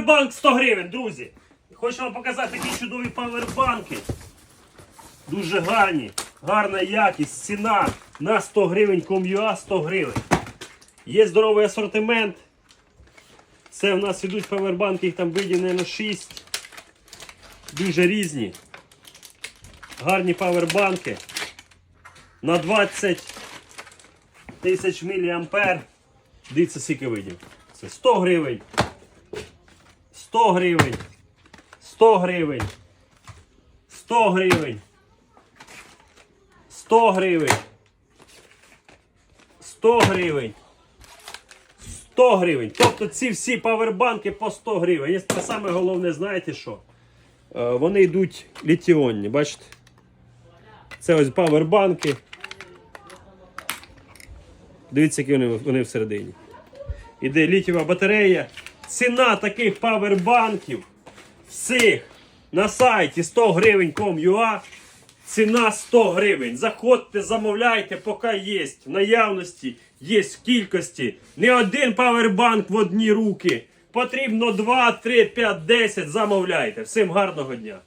Павербанк 100 гривень, друзі. Хочу вам показати такі чудові павербанки. Дуже гарні, гарна якість, ціна на 100 гривень ком'юа 100 гривень. Є здоровий асортимент. Це в нас ідуть павербанки, їх там виділено 6. Дуже різні. Гарні павербанки. На 20 тисяч міліампер. Дивіться, скільки видів. Це 100 гривень. 100 гривень. 100 гривень. 100 гривень. 100 гривень. 100 гривень. 100 гривень. Тобто ці всі павербанки по 100 гривень. І це саме головне, знаєте що? Е, Вони йдуть літіонні, бачите? Це ось павербанки. Дивіться, які вони, вони всередині. Іде літієва батарея. Ціна таких павербанків всіх на сайті 100 гривень.com.ua Ціна 100 гривень. Заходьте, замовляйте, поки є. В наявності є в кількості. Не один павербанк в одні руки. Потрібно 2, 3, 5, 10. Замовляйте. Всім гарного дня.